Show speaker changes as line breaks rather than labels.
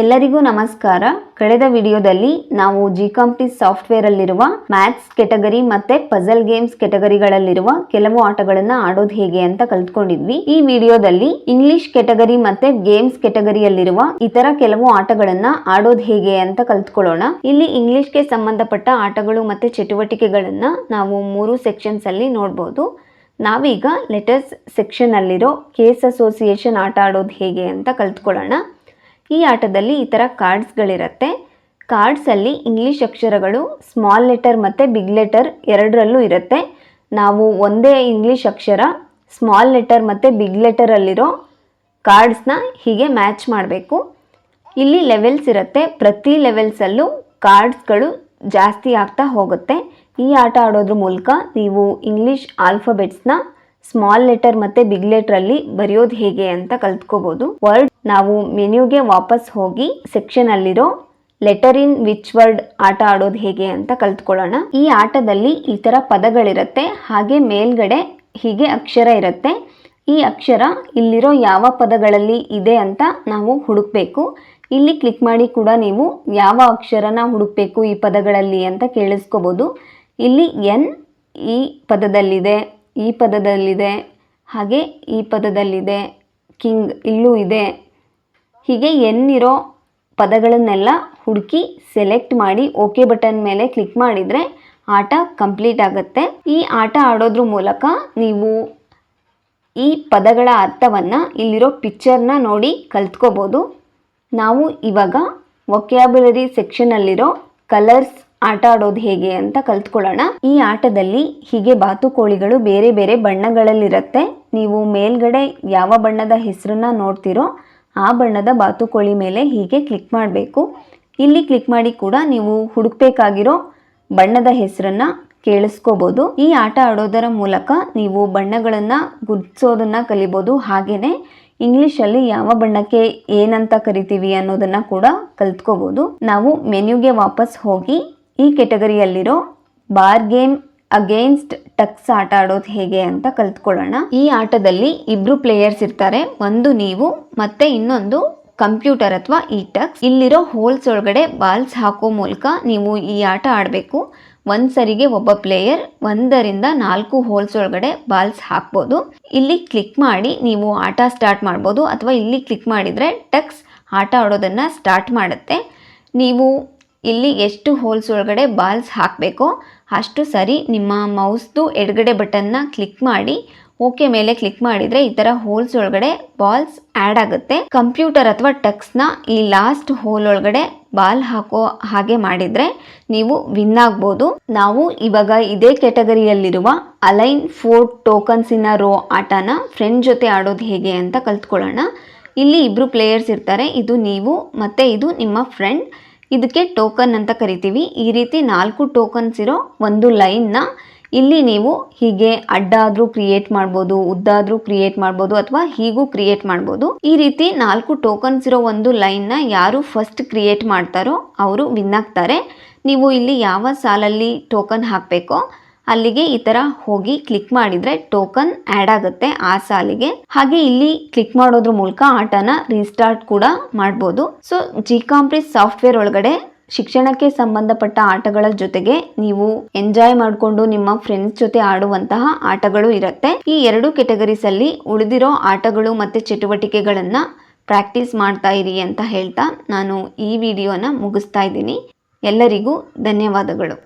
ಎಲ್ಲರಿಗೂ ನಮಸ್ಕಾರ. ಕಳೆದ ವಿಡಿಯೋದಲ್ಲಿ ನಾವು ಜಿ ಕಂಪ್ನಿ ಸಾಫ್ಟ್ವೇರ್ ಅಲ್ಲಿರುವ ಮ್ಯಾಥ್ಸ್ ಕೆಟಗರಿ ಮತ್ತೆ ಪಜಲ್ ಗೇಮ್ಸ್ ಕೆಟಗರಿಗಳಲ್ಲಿರುವ ಕೆಲವು ಆಟಗಳನ್ನ ಆಡೋದು ಹೇಗೆ ಅಂತ ಕಲ್ತ್ಕೊಂಡಿದ್ವಿ. ಈ ವಿಡಿಯೋದಲ್ಲಿ ಇಂಗ್ಲಿಷ್ ಕೆಟಗರಿ ಮತ್ತೆ ಗೇಮ್ಸ್ ಕೆಟಗರಿಯಲ್ಲಿರುವ ಇತರ ಕೆಲವು ಆಟಗಳನ್ನ ಆಡೋದು ಹೇಗೆ ಅಂತ ಕಲ್ತ್ಕೊಳ್ಳೋಣ. ಇಲ್ಲಿ ಇಂಗ್ಲಿಷ್ಗೆ ಸಂಬಂಧಪಟ್ಟ ಆಟಗಳು ಮತ್ತೆ ಚಟುವಟಿಕೆಗಳನ್ನ ನಾವು ಮೂರು ಸೆಕ್ಷನ್ಸ್ ಅಲ್ಲಿ ನೋಡ್ಬೋದು. ನಾವೀಗ ಲೆಟರ್ಸ್ ಸೆಕ್ಷನ್ ಅಲ್ಲಿರೋ ಕೇಸ್ ಅಸೋಸಿಯೇಷನ್ ಆಟ ಆಡೋದು ಹೇಗೆ ಅಂತ ಕಲ್ತ್ಕೊಳ್ಳೋಣ. ಈ ಆಟದಲ್ಲಿ ಈ ಥರ ಕಾರ್ಡ್ಸ್ಗಳಿರುತ್ತೆ ಕಾರ್ಡ್ಸಲ್ಲಿ ಇಂಗ್ಲೀಷ್ ಅಕ್ಷರಗಳು ಸ್ಮಾಲ್ ಲೆಟರ್ ಮತ್ತು ಬಿಗ್ ಲೆಟರ್ ಎರಡರಲ್ಲೂ ಇರುತ್ತೆ. ನಾವು ಒಂದೇ ಇಂಗ್ಲೀಷ್ ಅಕ್ಷರ ಸ್ಮಾಲ್ ಲೆಟರ್ ಮತ್ತು ಬಿಗ್ ಲೆಟರಲ್ಲಿರೋ ಕಾರ್ಡ್ಸ್ನ ಹೀಗೆ ಮ್ಯಾಚ್ ಮಾಡಬೇಕು. ಇಲ್ಲಿ ಲೆವೆಲ್ಸ್ ಇರುತ್ತೆ. ಪ್ರತಿ ಲೆವೆಲ್ಸಲ್ಲೂ ಕಾರ್ಡ್ಸ್ಗಳು ಜಾಸ್ತಿ ಆಗ್ತಾ ಹೋಗುತ್ತೆ. ಈ ಆಟ ಆಡೋದ್ರ ಮೂಲಕ ನೀವು ಇಂಗ್ಲೀಷ್ ಆಲ್ಫಾಬೆಟ್ಸ್ನ ಸ್ಮಾಲ್ ಲೆಟರ್ ಮತ್ತು ಬಿಗ್ ಲೆಟ್ರಲ್ಲಿ ಬರೆಯೋದು ಹೇಗೆ ಅಂತ ಕಲ್ತ್ಕೋಬಹುದು ವರ್ಡ್ ನಾವು ಮೆನ್ಯೂಗೆ ವಾಪಸ್ ಹೋಗಿ ಸೆಕ್ಷನ್ ಅಲ್ಲಿರೋ ಲೆಟರ್ ಇನ್ ವಿಚ್ ವರ್ಡ್ ಆಟ ಆಡೋದು ಹೇಗೆ ಅಂತ ಕಲ್ತ್ಕೊಳ್ಳೋಣ. ಈ ಆಟದಲ್ಲಿ ಈ ಥರ ಪದಗಳಿರುತ್ತೆ, ಹಾಗೆ ಮೇಲ್ಗಡೆ ಹೀಗೆ ಅಕ್ಷರ ಇರುತ್ತೆ. ಈ ಅಕ್ಷರ ಇಲ್ಲಿರೋ ಯಾವ ಪದಗಳಲ್ಲಿ ಇದೆ ಅಂತ ನಾವು ಹುಡುಕ್ಬೇಕು. ಇಲ್ಲಿ ಕ್ಲಿಕ್ ಮಾಡಿ ಕೂಡ ನೀವು ಯಾವ ಅಕ್ಷರನ ಹುಡುಕ್ಬೇಕು ಈ ಪದಗಳಲ್ಲಿ ಅಂತ ಕೇಳಿಸ್ಕೋಬಹುದು ಇಲ್ಲಿ ಎನ್ ಈ ಪದದಲ್ಲಿದೆ ಈ ಪದದಲ್ಲಿದೆ, ಹಾಗೆ ಈ ಪದದಲ್ಲಿದೆ, ಕಿಂಗ್ ಇಲ್ಲೂ ಇದೆ. ಹೀಗೆ ಎನ್ನಿರೋ ಪದಗಳನ್ನೆಲ್ಲ ಹುಡುಕಿ ಸೆಲೆಕ್ಟ್ ಮಾಡಿ ಓಕೆ ಬಟನ್ ಮೇಲೆ ಕ್ಲಿಕ್ ಮಾಡಿದರೆ ಆಟ ಕಂಪ್ಲೀಟ್ ಆಗುತ್ತೆ. ಈ ಆಟ ಆಡೋದ್ರ ಮೂಲಕ ನೀವು ಈ ಪದಗಳ ಅರ್ಥವನ್ನು ಇಲ್ಲಿರೋ ಪಿಕ್ಚರ್ನ ನೋಡಿ ಕಲ್ತ್ಕೋಬೋದು. ನಾವು ಇವಾಗ ವೊಕ್ಯಾಬುಲರಿ ಸೆಕ್ಷನಲ್ಲಿರೋ ಕಲರ್ಸ್ ಆಟ ಆಡೋದು ಹೇಗೆ ಅಂತ ಕಲ್ತ್ಕೊಳ್ಳೋಣ. ಈ ಆಟದಲ್ಲಿ ಹೀಗೆ ಬಾತುಕೋಳಿಗಳು ಬೇರೆ ಬೇರೆ ಬಣ್ಣಗಳಲ್ಲಿರುತ್ತೆ. ನೀವು ಮೇಲ್ಗಡೆ ಯಾವ ಬಣ್ಣದ ಹೆಸರನ್ನ ನೋಡ್ತೀರೋ ಆ ಬಣ್ಣದ ಬಾತುಕೋಳಿ ಮೇಲೆ ಹೀಗೆ ಕ್ಲಿಕ್ ಮಾಡಬೇಕು. ಇಲ್ಲಿ ಕ್ಲಿಕ್ ಮಾಡಿ ಕೂಡ ನೀವು ಹುಡುಕ್ಬೇಕಾಗಿರೋ ಬಣ್ಣದ ಹೆಸರನ್ನ ಕೇಳಿಸ್ಕೋಬೋದು. ಈ ಆಟ ಆಡೋದರ ಮೂಲಕ ನೀವು ಬಣ್ಣಗಳನ್ನು ಕಲಿಬಹುದು ಕಲಿಬೋದು. ಹಾಗೆಯೇ ಇಂಗ್ಲೀಷಲ್ಲಿ ಯಾವ ಬಣ್ಣಕ್ಕೆ ಏನಂತ ಕರಿತೀವಿ ಅನ್ನೋದನ್ನ ಕೂಡ ಕಲ್ತ್ಕೋಬೋದು. ನಾವು ಮೆನ್ಯೂಗೆ ವಾಪಸ್ ಹೋಗಿ ಈ ಕೆಟಗರಿಯಲ್ಲಿರೋ ಬಾರ್ ಗೇಮ್ ಅಗೇನ್ಸ್ಟ್ ಟಕ್ಸ್ ಆಟ ಆಡೋದು ಹೇಗೆ ಅಂತ ಕಲ್ತ್ಕೊಳ್ಳೋಣ. ಈ ಆಟದಲ್ಲಿ ಇಬ್ರು ಪ್ಲೇಯರ್ಸ್ ಇರ್ತಾರೆ. ಒಂದು ನೀವು, ಮತ್ತೆ ಇನ್ನೊಂದು ಕಂಪ್ಯೂಟರ್ ಅಥವಾ ಈ ಟಕ್ಸ್ ಇಲ್ಲಿರೋ ಹೋಲ್ಸ್ ಒಳಗಡೆ ಬಾಲ್ಸ್ ಹಾಕೋ ಮೂಲಕ ನೀವು ಈ ಆಟ ಆಡಬೇಕು. ಒಂದು ಸರಿಗೆ ಒಬ್ಬ ಪ್ಲೇಯರ್, ಒಂದರಿಂದ ನಾಲ್ಕು ಹೋಲ್ಸ್ ಒಳಗಡೆ ಬಾಲ್ಸ್ ಹಾಕ್ಬೋದು. ಇಲ್ಲಿ ಕ್ಲಿಕ್ ಮಾಡಿ ನೀವು ಆಟ ಸ್ಟಾರ್ಟ್ ಮಾಡ್ಬೋದು. ಅಥವಾ ಇಲ್ಲಿ ಕ್ಲಿಕ್ ಮಾಡಿದರೆ ಟಕ್ಸ್ ಆಟ ಆಡೋದನ್ನು ಸ್ಟಾರ್ಟ್ ಮಾಡುತ್ತೆ. ನೀವು ಇಲ್ಲಿ ಎಷ್ಟು ಹೋಲ್ಸ್ ಒಳಗಡೆ ಬಾಲ್ಸ್ ಹಾಕಬೇಕೋ ಅಷ್ಟು ಸರಿ ನಿಮ್ಮ ಮೌಸ್ದು ಎಡಗಡೆ ಬಟನ್ನ ಕ್ಲಿಕ್ ಮಾಡಿ, ಓಕೆ ಮೇಲೆ ಕ್ಲಿಕ್ ಮಾಡಿದರೆ ಈ ಥರ ಹೋಲ್ಸ್ ಒಳಗಡೆ ಬಾಲ್ಸ್ ಆ್ಯಡ್ ಆಗುತ್ತೆ. ಕಂಪ್ಯೂಟರ್ ಅಥವಾ ಟಕ್ಸ್ನ ಈ ಲಾಸ್ಟ್ ಹೋಲ್ ಒಳಗಡೆ ಬಾಲ್ ಹಾಕೋ ಹಾಗೆ ಮಾಡಿದರೆ ನೀವು ವಿನ್ ಆಗ್ಬೋದು. ನಾವು ಇವಾಗ ಇದೇ ಕ್ಯಾಟಗರಿಯಲ್ಲಿರುವ ಅಲೈನ್ ಫೋರ್ ಟೋಕನ್ಸಿನ ರೋ ಆಟನ ಫ್ರೆಂಡ್ ಜೊತೆ ಆಡೋದು ಹೇಗೆ ಅಂತ ಕಲ್ತ್ಕೊಳ್ಳೋಣ. ಇಲ್ಲಿ ಇಬ್ಬರು ಪ್ಲೇಯರ್ಸ್ ಇರ್ತಾರೆ, ಇದು ನೀವು ಮತ್ತು ಇದು ನಿಮ್ಮ ಫ್ರೆಂಡ್ ಇದಕ್ಕೆ ಟೋಕನ್ ಅಂತ ಕರಿತೀವಿ. ಈ ರೀತಿ ನಾಲ್ಕು ಟೋಕನ್ಸ್ ಇರೋ ಒಂದು ಲೈನ್ನ ಇಲ್ಲಿ ನೀವು ಹೀಗೆ ಅಡ್ಡ ಆದರೂ ಕ್ರಿಯೇಟ್ ಮಾಡ್ಬೋದು, ಉದ್ದಾದರೂ ಕ್ರಿಯೇಟ್ ಮಾಡ್ಬೋದು ಅಥವಾ ಹೀಗೂ ಕ್ರಿಯೇಟ್ ಮಾಡ್ಬೋದು. ಈ ರೀತಿ ನಾಲ್ಕು ಟೋಕನ್ಸ್ ಇರೋ ಒಂದು ಲೈನ್ನ ಯಾರು ಫಸ್ಟ್ ಕ್ರಿಯೇಟ್ ಮಾಡ್ತಾರೋ, ಅವರು ವಿನ್ ಆಗ್ತಾರೆ. ನೀವು ಇಲ್ಲಿ ಯಾವ ಸಾಲಲ್ಲಿ ಟೋಕನ್ ಹಾಕಬೇಕೋ ಅಲ್ಲಿಗೆ ಈ ತರ ಹೋಗಿ ಕ್ಲಿಕ್ ಮಾಡಿದ್ರೆ ಟೋಕನ್ ಆ್ಯಡ್ ಆಗುತ್ತೆ ಆ ಸಾಲಿಗೆ. ಹಾಗೆ ಇಲ್ಲಿ ಕ್ಲಿಕ್ ಮಾಡೋದ್ರ ಮೂಲಕ ಆಟನ ರೀಸ್ಟಾರ್ಟ್ ಕೂಡ ಮಾಡ್ಬೋದು. ಸೊ ಜಿ ಕಾಂಪ್ರಿಸ್ ಸಾಫ್ಟ್ವೇರ್ ಒಳಗಡೆ ಶಿಕ್ಷಣಕ್ಕೆ ಸಂಬಂಧಪಟ್ಟ ಆಟಗಳ ಜೊತೆಗೆ ನೀವು ಎಂಜಾಯ್ ಮಾಡಿಕೊಂಡು ನಿಮ್ಮ ಫ್ರೆಂಡ್ಸ್ ಜೊತೆ ಆಡುವಂತಹ ಆಟಗಳು ಇರುತ್ತೆ. ಈ ಎರಡು ಕೆಟಗರೀಸ್ ಅಲ್ಲಿ ಉಳಿದಿರೋ ಆಟಗಳು ಮತ್ತೆ ಚಟುವಟಿಕೆಗಳನ್ನ ಪ್ರಾಕ್ಟೀಸ್ ಮಾಡ್ತಾ ಇರಿ ಅಂತ ಹೇಳ್ತಾ ನಾನು ಈ ವಿಡಿಯೋನ ಮುಗಿಸ್ತಾ ಇದ್ದೀನಿ. ಎಲ್ಲರಿಗೂ ಧನ್ಯವಾದಗಳು.